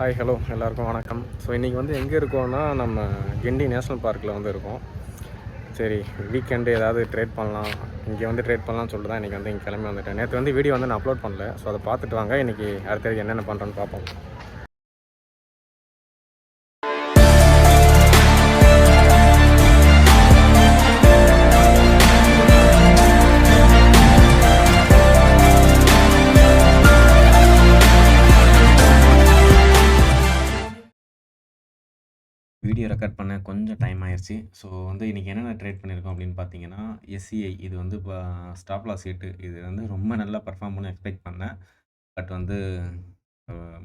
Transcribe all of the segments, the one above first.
Hi hello எல்லாருக்கும் வணக்கம். So இன்றைக்கி வந்து எங்கே இருக்கோம்னா நம்ம கிண்டி நேஷ்னல் பார்க்கில் வந்து இருக்கோம். சரி வீக்கெண்டு ஏதாவது ட்ரேட் பண்ணலாம். இங்கே வந்து ட்ரேட் பண்ணலாம்னு சொல்லிட்டு தான் இன்றைக்கி வந்து இங்கே கிளம்பி வந்துட்டேன். நேற்று வந்து வீடியோ வந்து நான் அப்லோட் பண்ணல. ஸோ அதை பார்த்துட்டு வாங்க. இன்றைக்கி அடுத்தது என்னென்ன பண்ணுறோன்னு பார்ப்போம். கட் பண்ண கொஞ்சம் டைம் ஆயிடுச்சு ஸோ வந்து இன்றைக்கி என்னென்ன ட்ரேட் பண்ணியிருக்கோம் அப்படின்னு பார்த்தீங்கன்னா எஸ்சிஐ இது வந்து இப்போ ஸ்டாப் லாஸ் சீட்டு இது வந்து ரொம்ப நல்லா பர்ஃபார்ம் பண்ண எக்ஸ்பெக்ட் பண்ணேன். பட் வந்து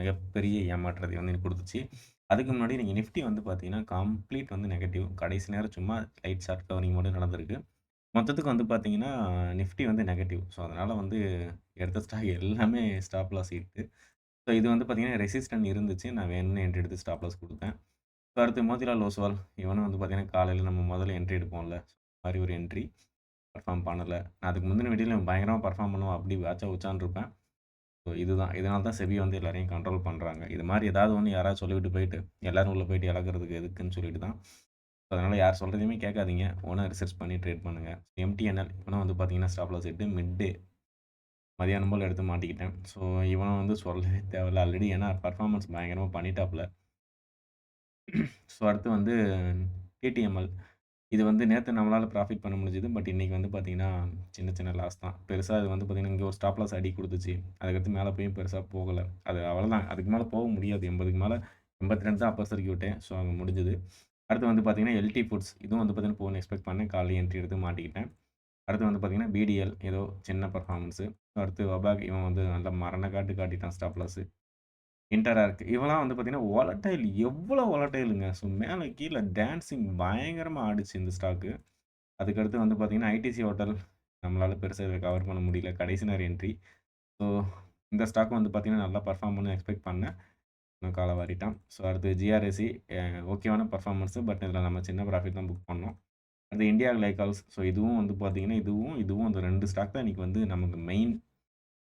மிகப்பெரிய ஏமாற்றத்தை வந்து எனக்கு கொடுத்துச்சு. அதுக்கு முன்னாடி நீங்கள் நிஃப்டி வந்து பார்த்தீங்கன்னா கம்ப்ளீட் வந்து நெகட்டிவ் கடைசி நேரம் சும்மா லைட் ஷார்ட் கவரிங் மட்டும் நடந்திருக்கு. மொத்தத்துக்கு வந்து பார்த்தீங்கன்னா நிஃப்டி வந்து நெகட்டிவ் ஸோ அதனால் வந்து எடுத்த ஸ்டாக் எல்லாமே ஸ்டாப் லாஸ் சீட்டு ஸோ இது வந்து பார்த்தீங்கன்னா ரெசிஸ்டன் இருந்துச்சு. நான் வேணும்னு என்ட்ரி எடுத்து ஸ்டாப் லாஸ் கொடுத்தேன். இப்போ அடுத்து மோதிலால் ஓஸ்வால். இவனும் வந்து பார்த்தீங்கன்னா காலையில் நம்ம முதல்ல என்ட்ரி எடுப்போம்ல. மாதிரி ஒரு என்ட்ரி பர்ஃபார்ம் பண்ணலை. நான் அதுக்கு முந்தின வீடியோவில் பயங்கரமாக பர்ஃபார்ம் பண்ணுவோம் அப்படி வாச்சா உச்சான் இருப்பேன். ஸோ இதுதான். இதனால தான் செபி வந்து எல்லாரையும் கண்ட்ரோல் பண்ணுறாங்க இது மாதிரி ஏதாவது ஒன்று யாராவது சொல்லிவிட்டு போயிட்டு எல்லோரும் உள்ளே போயிட்டு இழக்கிறதுக்கு எதுக்குன்னு சொல்லிட்டு தான். ஸோ அதனால் யார் சொல்கிறதையுமே கேட்காதீங்க. ஒன்றும் ரிசர்ச் பண்ணி ட்ரேட் பண்ணுங்கள் எம்டிஎன்எல் இவனும் வந்து பார்த்தீங்கன்னா ஸ்டாப்லாஸ் எட்டு மிட் டே மதியானம் போல் எடுத்து மாட்டிக்கிட்டேன். ஸோ இவனை வந்து சொல்லவே தேவையில்ல. ஆல்ரெடி ஏன்னா பர்ஃபார்மன்ஸ் பயங்கரமாக பண்ணிட்டாப்புல. ஸோ அடுத்து வந்து டிடிஎம்எல் இது வந்து நேற்று நம்மளால் ப்ராஃபிட் பண்ண முடிஞ்சுது. பட் இன்றைக்கி வந்து பார்த்திங்கன்னா சின்ன சின்ன லாஸ் தான். பெருசாக இது வந்து பார்த்திங்கன்னா இங்கே ஒரு ஸ்டாப் லாஸ் அடி கொடுத்துச்சு. அதுக்கடுத்து மேலே போய் பெருசாக போகலை. அது அவ்வளோதான் அதுக்கு மேலே போக முடியாது. எண்பதுக்கு மேலே எண்பத்தி ரெண்டு தான் அப்பர் சறுக்கி விட்டேன். ஸோ அங்கே முடிஞ்சுது. அடுத்து வந்து பார்த்திங்கன்னா எல்டி ஃபுட்ஸ் இதுவும் வந்து பார்த்திங்கன்னா போகணும்னு எக்ஸ்பெக்ட் பண்ணேன். காலையில் என்ட்ரி எடுத்து மாட்டிக்கிட்டேன். அடுத்து வந்து பார்த்திங்கன்னா பிடிஎல் ஏதோ சின்ன பர்ஃபார்மன்ஸு அடுத்து வபாக் இவன் வந்து நல்ல மரண காட்டு காட்டிட்டான் ஸ்டாப் இன்டராக இருக்குது இவெல்லாம் வந்து பார்த்திங்கன்னா ஒலட்டைல் எவ்வளோ ஒலட்டைலுங்க ஸோ மேலே கீழே டான்ஸிங் பயங்கரமாக ஆடிச்சு இந்த ஸ்டாக்கு அதுக்கடுத்து வந்து பார்த்தீங்கன்னா ஐடிசி ஹோட்டல் நம்மளால் பெருசாக இதை கவர் பண்ண முடியல. கடைசி நேரம் என்ட்ரி ஸோ இந்த ஸ்டாக் வந்து பார்த்திங்கன்னா நல்லா பர்ஃபார்ம் பண்ண எக்ஸ்பெக்ட் பண்ணேன். இன்னும் காலை வாரிட்டான். ஸோ அடுத்து ஜிஆர்எஸ்சி ஓகேவான பர்ஃபார்மன்ஸு பட் இதில் நம்ம சின்ன ப்ராஃபிட் தான் புக் பண்ணோம். அடுத்து இந்தியா கிளைகால்ஸ் ஸோ இதுவும் வந்து பார்த்திங்கன்னா இதுவும் இதுவும் அந்த ரெண்டு ஸ்டாக் தான் இன்றைக்கி வந்து நமக்கு மெயின்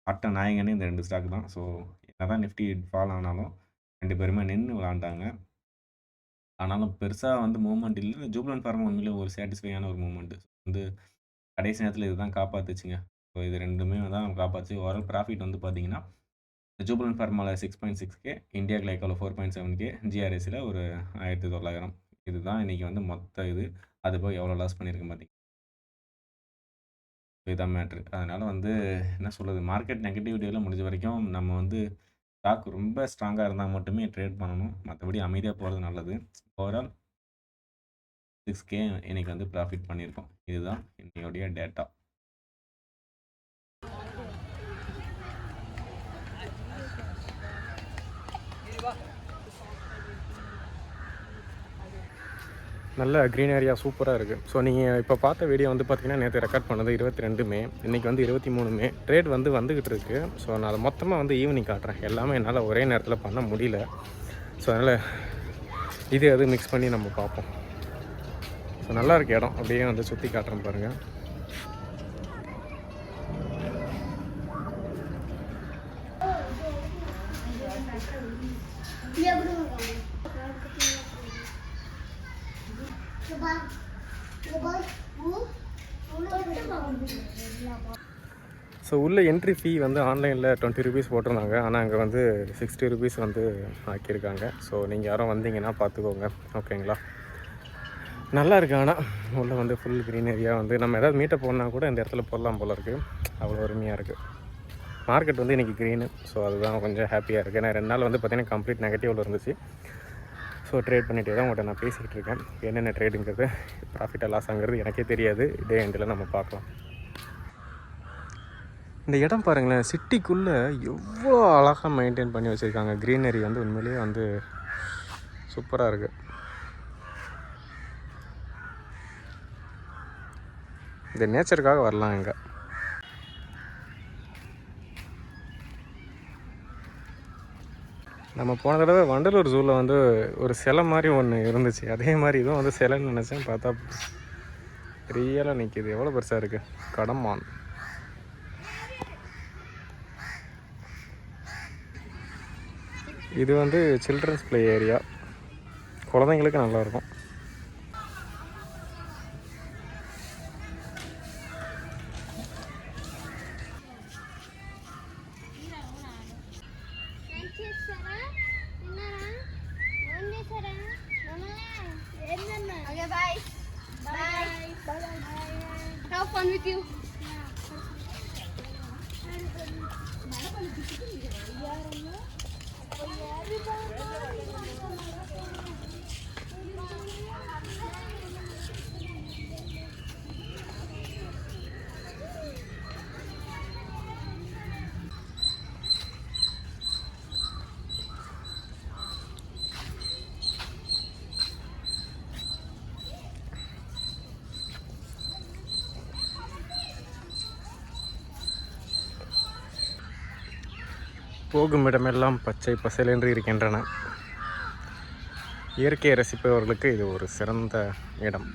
அட்ட நாயகனே இந்த ரெண்டு ஸ்டாக் தான். ஸோ என்னதான் நிஃப்டி ஃபால் ஆனாலும் ரெண்டு பேருமே நின்று விளாண்டாங்க. ஆனாலும் பெருசாக வந்து மூவ்மெண்ட் இல்லை. ஜூப்ளன் ஃபார்ம் உண்மையிலே ஒரு சாட்டிஸ்ஃபையான ஒரு மூவ்மெண்ட்டு வந்து கடைசி நேரத்தில் இதுதான் காப்பாற்றுச்சுங்க ஸோ இது ரெண்டுமே தான் காப்பாச்சு ஓவரால் ப்ராஃபிட் வந்து பார்த்தீங்கன்னா Jubilant ஃபார்மாவில் six point six K India கிளைக்கோவில் four point seven K ஜிஆர்எஸில் ஒரு ஆயிரத்தி தொள்ளாயிரம். இதுதான் இன்றைக்கி வந்து மொத்த இது. அது போய் எவ்வளோ லாஸ் பண்ணியிருக்கேன் பார்த்தீங்க இதுதான் மேட்ரு அதனால் வந்து என்ன சொல்கிறது மார்க்கெட் நெகட்டிவிட்டியில் முடிஞ்ச வரைக்கும் நம்ம வந்து ஸ்டாக் ரொம்ப ஸ்ட்ராங்காக இருந்தால் மட்டுமே ட்ரேட் பண்ணணும். மற்றபடி அமைதியாக போகிறது நல்லது. ஓவரால் சிக்ஸ் கே இன்றைக்கி வந்து ப்ராஃபிட் பண்ணியிருக்கோம். இதுதான் இன்னையோடைய டேட்டா நல்ல க்ரீன் ஏரியா சூப்பராக இருக்குது ஸோ நீங்கள் இப்போ பார்த்த வீடியோ வந்து பார்த்தீங்கன்னா நேற்று ரெக்கார்ட் பண்ணது இருபத்தி ரெண்டு மே. இன்றைக்கி வந்து இருபத்தி மூணு மே. ட்ரேட் வந்து வந்துக்கிட்டு இருக்கு. ஸோ நான் அதை மொத்தமாக வந்து ஈவினிங் காட்டுறேன். எல்லாமே என்னால் ஒரே நேரத்தில் பண்ண முடியல. ஸோ அதனால் இது அது மிக்ஸ் பண்ணி நம்ம பார்ப்போம். ஸோ நல்லா இருக்கு இடம். அப்படியே வந்து சுற்றி காட்டுறேன் பாருங்கள் ஸோ உள்ள என்ட்ரி ஃபீ வந்து ஆன்லைனில் டுவெண்ட்டி ருபீஸ் போட்டிருந்தாங்க. ஆனால் அங்கே வந்து சிக்ஸ்டி ருபீஸ் வந்து ஆக்கியிருக்காங்க. ஸோ நீங்கள் யாரும் வந்தீங்கன்னா பார்த்துக்கோங்க ஓகேங்களா நல்லா இருக்கு. ஆனால் உள்ளே வந்து ஃபுல் க்ரீனரியாக வந்து நம்ம ஏதாவது மீட்டை போனால் கூட இந்த இடத்துல போடலாம் போல இருக்குது அவ்வளோ அருமையாக இருக்குது மார்க்கெட் வந்து இன்றைக்கி க்ரீனு ஸோ அதுதான் கொஞ்சம் ஹாப்பியாக இருக்குது ஏன்னா ரெண்டு நாள் வந்து பார்த்திங்கன்னா கம்ப்ளீட் நெகட்டிவில் இருந்துச்சு. ஸோ ட்ரேட் பண்ணிகிட்டே தான் உங்கள்கிட்ட நான் பேசிக்கிட்டு இருக்கேன். என்னென்ன ட்ரேடுங்கிறது ப்ராஃபிட்டாக லாஸாங்கிறது எனக்கே தெரியாது. டே எண்டில் நம்ம பார்க்கலாம். இந்த இடம் பாருங்களேன் சிட்டிக்குள்ளே எவ்வளோ அழகாக மெயின்டைன் பண்ணி வச்சுருக்காங்க. க்ரீனரி வந்து உண்மையிலேயே வந்து சூப்பராக இருக்குது இந்த நேச்சருக்காக வரலாம் இங்கே. நம்ம போன தடவை வண்டலூர் ஜூவில் வந்து ஒரு சிலை மாதிரி ஒன்று இருந்துச்சு. அதே மாதிரி இதுவும் வந்து சிலைன்னு நினச்சேன். பார்த்தா ரியலாக நிற்கிது எவ்வளோ பெருசாக இருக்குது கடமான். இது வந்து சில்ட்ரன்ஸ் ப்ளே ஏரியா குழந்தைங்களுக்கு நல்லாயிருக்கும் చేస్తారా తిన్నారా ఏం చేశారా ఏంటన్నా okay bye bye bye have fun with you Everybody, போகும் இடமெல்லாம் பச்சை பசேலென்று இருக்கின்றன. இயற்கையை ரசிப்பவர்களுக்கு இது ஒரு சிறந்த இடம்.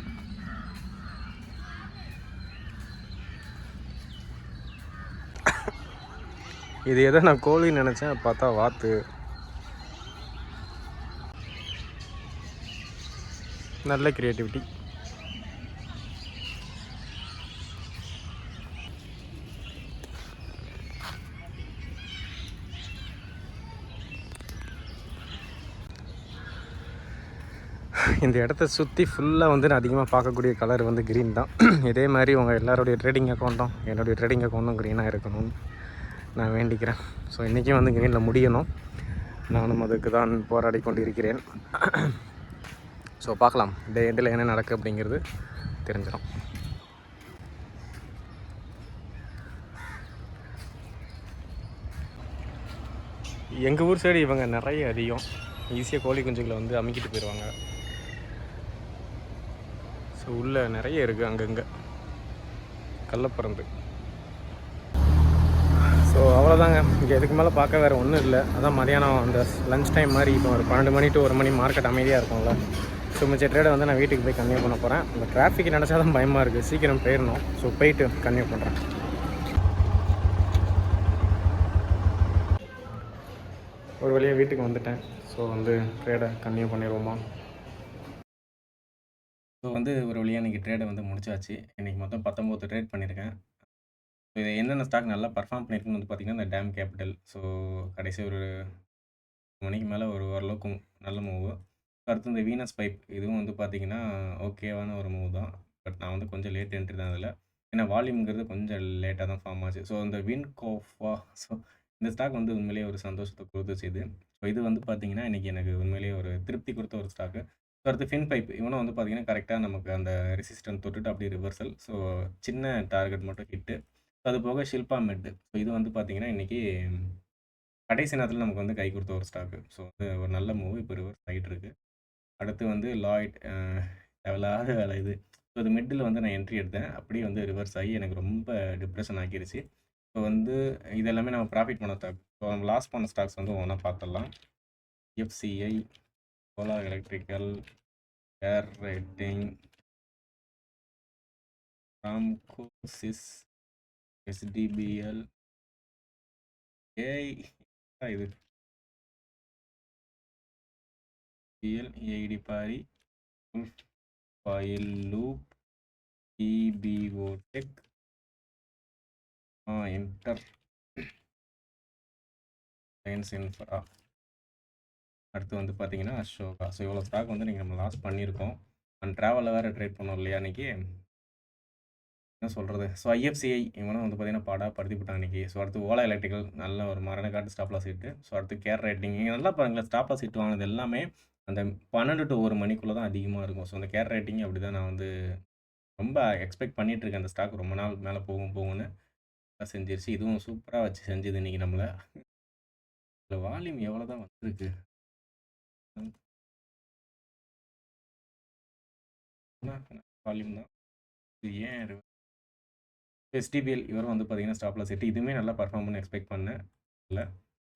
இது எதை நான் கோழி நினச்சேன் பார்த்தா வாத்து. நல்ல கிரியேட்டிவிட்டி இந்த இடத்த சுற்றி ஃபுல்லாக வந்து நான் அதிகமாக பார்க்கக்கூடிய கலர் வந்து க்ரீன் தான். இதே மாதிரி உங்கள் எல்லாருடைய ட்ரேடிங் அக்கௌண்ட்டும் என்னுடைய ட்ரேடிங் அக்கௌண்ட்டும் க்ரீனாக இருக்கணும்னு நான் வேண்டிக்கிறேன். ஸோ இன்றைக்கும் வந்து க்ரீனில் முடியணும். நானும் அதுக்கு தான் போராடி கொண்டு இருக்கிறேன் ஸோ பார்க்கலாம் டே எண்டில் என்ன நடக்கு அப்படிங்கிறது தெரிஞ்சிடும் எங்கள் ஊர் சைடு இவங்க நிறைய அதிகம். ஈஸியாக கோழி குஞ்சுகளை வந்து அமுக்கிட்டு போயிடுவாங்க ஸோ உள்ளே நிறைய இருக்குது அங்கங்கே. கள்ளப்பறந்து ஸோ அவ்வளோதாங்க இங்கே இதுக்கு மேலே பார்க்க வேறு ஒன்றும் இல்லை. அதான் மதியானம் அந்த லஞ்ச் டைம் மாதிரி இப்போ ஒரு பன்னெண்டு மணி டு ஒரு மணி மார்க்கெட் அமைதியாக இருக்கும்ல. ஸோ மிச்ச ட்ரேடை வந்து நான் வீட்டுக்கு போய் கன்வியூ பண்ண போகிறேன் இந்த டிராஃபிக் நினச்சா தான் பயமாக இருக்குது சீக்கிரம் போயிடணும் ஸோ போயிட்டு கன்னியூ பண்ணுறேன் ஒரு வழியாக வீட்டுக்கு வந்துட்டேன். ஸோ வந்து ட்ரேடை கன்வியூ பண்ணிடுவோமா? ஸோ வந்து ஒரு வழியாக இன்றைக்கி ட்ரேடை வந்து முடிச்சாச்சு. இன்றைக்கி மொத்தம் பத்தொம்போது ட்ரேட் பண்ணியிருக்கேன். ஸோ இது என்னென்ன ஸ்டாக் நல்லா பர்ஃபார்ம் பண்ணியிருக்குன்னு வந்து பார்த்திங்கன்னா இந்த டேம் கேபிட்டல் ஸோ கடைசி ஒரு மணிக்கு மேலே ஒரு ஓரளவுக்கு நல்ல மூவு அடுத்து இந்த வீனஸ் பைப் இதுவும் வந்து பார்த்திங்கன்னா ஓகேவான ஒரு மூவ் தான். பட் நான் வந்து கொஞ்சம் லேட் என்ட்ரி தான் அதில். ஏன்னா வால்யூம்ங்கிறது கொஞ்சம் லேட்டாக தான் ஃபார்ம் ஆச்சு. ஸோ இந்த வின் கோஃபா ஸோ இந்த ஸ்டாக் வந்து உண்மையிலேயே ஒரு சந்தோஷத்தை கொடுத்துச்சு இது ஸோ இது வந்து பார்த்திங்கன்னா இன்றைக்கி எனக்கு உண்மையிலேயே ஒரு திருப்தி கொடுத்த ஒரு ஸ்டாக்கு அடுத்து ஃபின் பைப் இவனும் வந்து பார்த்திங்கன்னா கரெக்டாக நமக்கு அந்த ரெசிஸ்டன்ட் தொட்டுட்டு அப்படியே ரிவர்சல் ஸோ சின்ன டார்கெட் மட்டும் ஹிட்டு அது போக ஷில்பா மெட்டு ஸோ இது வந்து பார்த்திங்கன்னா இன்றைக்கி கடைசி நேரத்தில் நமக்கு வந்து கை கொடுத்த ஒரு ஸ்டாக்கு ஸோ வந்து ஒரு நல்ல மூவ் இப்போ ரிவர்ஸ் ஆகிட்டு இருக்கு. அடுத்து வந்து லாய்ட் எவ்வளாத வேலை இது. ஸோ இது மிட்டில் வந்து நான் என்ட்ரி எடுத்தேன். அப்படியே வந்து ரிவர்ஸ் ஆகி எனக்கு ரொம்ப டிப்ரெஷன் ஆக்கிருச்சு ஸோ வந்து இது எல்லாமே நம்ம ப்ராஃபிட் பண்ண ஸ்டாக் ஸோ நம்ம லாஸ் பண்ண ஸ்டாக்ஸ் வந்து ஒன்றா பார்த்துடலாம் FCI solar electrical air rating Ramco sis STPL AI இது பிஎல் ஏஐடி பாரி ஃபைல் லூப் இபிஓ டெக் இன்டர் சயின்ஸ் இன்ஃப்ரா அடுத்து வந்து பார்த்தீங்கன்னா அசோகா. ஸோ இவ்வளோ ஸ்டாக் வந்து நீங்கள் நம்ம லாஸ் பண்ணியிருக்கோம். அண்ட் ட்ராவலில் வேறு ட்ரேட் பண்ணோம் இல்லையா அன்றைக்கி என்ன சொல்கிறது ஸோ ஐஎஃப்சிஐ இவனும் வந்து பார்த்தீங்கன்னா பாடா படுத்திவிட்டான் அன்றைக்கி ஸோ அடுத்து ஓலா எலக்ட்ரிக்கல் நல்ல ஒரு மரண காட்டு ஸ்டாப்லாஸ் சீட்டு ஸோ அடுத்து கேர் ரைட்டிங் இங்கே நல்லா பாருங்களேன் ஸ்டாப்லாஸ் சீட்டு வாங்கினது எல்லாமே அந்த பன்னெண்டு டு ஒரு மணிக்குள்ளே தான் அதிகமாக இருக்கும். ஸோ அந்த கேர் ரைட்டிங் அப்படி தான் நான் வந்து ரொம்ப எக்ஸ்பெக்ட் பண்ணிகிட்டு இருக்கேன். அந்த ஸ்டாக் ரொம்ப நாள் மேலே போகும் போகும்னு. செஞ்சிருச்சு. இதுவும் சூப்பராக வச்சு செஞ்சது இன்றைக்கி நம்மளை. இந்த வால்யூம் எவ்வளோ தான் வந்திருக்கு? வால்யூம் தான். இது ஏன் எஸ்டிபிஎல் இவரும் வந்து பார்த்தீங்கன்னா ஸ்டாப்ல செட்டு இதுவுமே நல்லா பர்ஃபார்ம்னு எக்ஸ்பெக்ட் பண்ணேன் இல்லை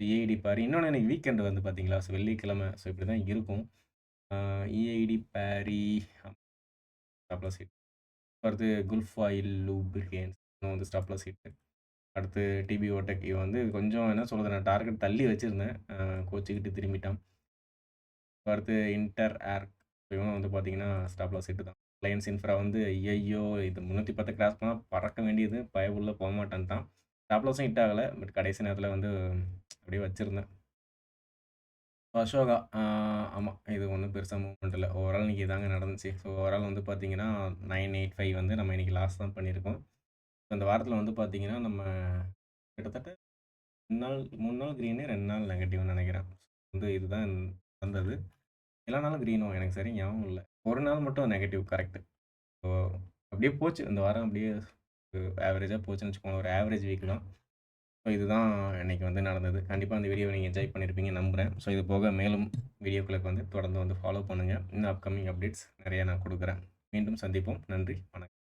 ஏஐடி பாரி. இன்னொன்று எனக்கு வீக்கெண்டு வந்து பார்த்தீங்களா ஸோ வெள்ளிக்கிழமை ஸோ இப்படி தான் இருக்கும் இஐடி பாரி. ஸ்டாப்ல சீட் அடுத்து குல்ஃப் ஆயில் லூப்ரிகேன்ஸ் வந்து ஸ்டாப்ல சீட்டு அடுத்து டிபி ஓட்டக் இவன் வந்து கொஞ்சம் என்ன சொல்கிறது நான் டார்கெட் தள்ளி வச்சிருந்தேன். கோச்சிக்கிட்டு கோச்சுக்கிட்டு திரும்பிட்டான். அடுத்து இன்டர் ஏர் இவங்க வந்து பார்த்தீங்கன்னா, ஸ்டாப் லாஸ் தான். லைன்ஸ் இன்ஃப்ரா வந்து ஐயோ இது 310 கிராஸ் பண்ணால் பறக்க வேண்டியது. பயபுள்ள போமாட்டேன்ட்டான். ஸ்டாப் லாஸும் ஹிட் ஆகலை பட் கடைசி நேரத்தில் வந்து அப்படியே வச்சுருந்தேன் அசோகா ஆமாம் இது ஒன்றும் பெருசாக மூவ்மெண்ட் இல்லை ஓவரால் இன்றைக்கி இதாங்க நடந்துச்சு. ஸோ ஓவரால் வந்து பார்த்தீங்கன்னா, 985 வந்து நம்ம இன்னைக்கு லாஸ் தான் பண்ணியிருக்கோம். இந்த வாரத்தில் வந்து பார்த்தீங்கன்னா, நம்ம கிட்டத்தட்ட ரெண்டு நாள் மூணு நாள் கிரீனு, ரெண்டு நாள் நெகட்டிவ்னு நினைக்கிறேன் வந்து இதுதான் நடந்தது. எல்லா நாளும் க்ரீனும் எனக்கு சரி ஞாபகம் இல்லை ஒரு நாள் மட்டும் நெகட்டிவ் கரெக்ட். ஸோ அப்படியே போச்சு. இந்த வாரம் அப்படியே ஆவரேஜாக போச்சுன்னு வச்சுக்கோங்களேன். ஒரு ஆவரேஜ் வீக் தான். ஸோ இதுதான் இன்னைக்கு வந்து நடந்தது. கண்டிப்பாக இந்த வீடியோவ நீங்கள் என்ஜாய் பண்ணியிருப்பீங்கன்னு நம்புகிறேன் ஸோ இது போக மேலும் வீடியோக்களுக்கு வந்து தொடர்ந்து வந்து ஃபாலோ பண்ணுங்க. இன்னும் அப்கமிங் அப்டேட்ஸ் நிறையா நான் கொடுக்குறேன் மீண்டும் சந்திப்போம். நன்றி. வணக்கம்.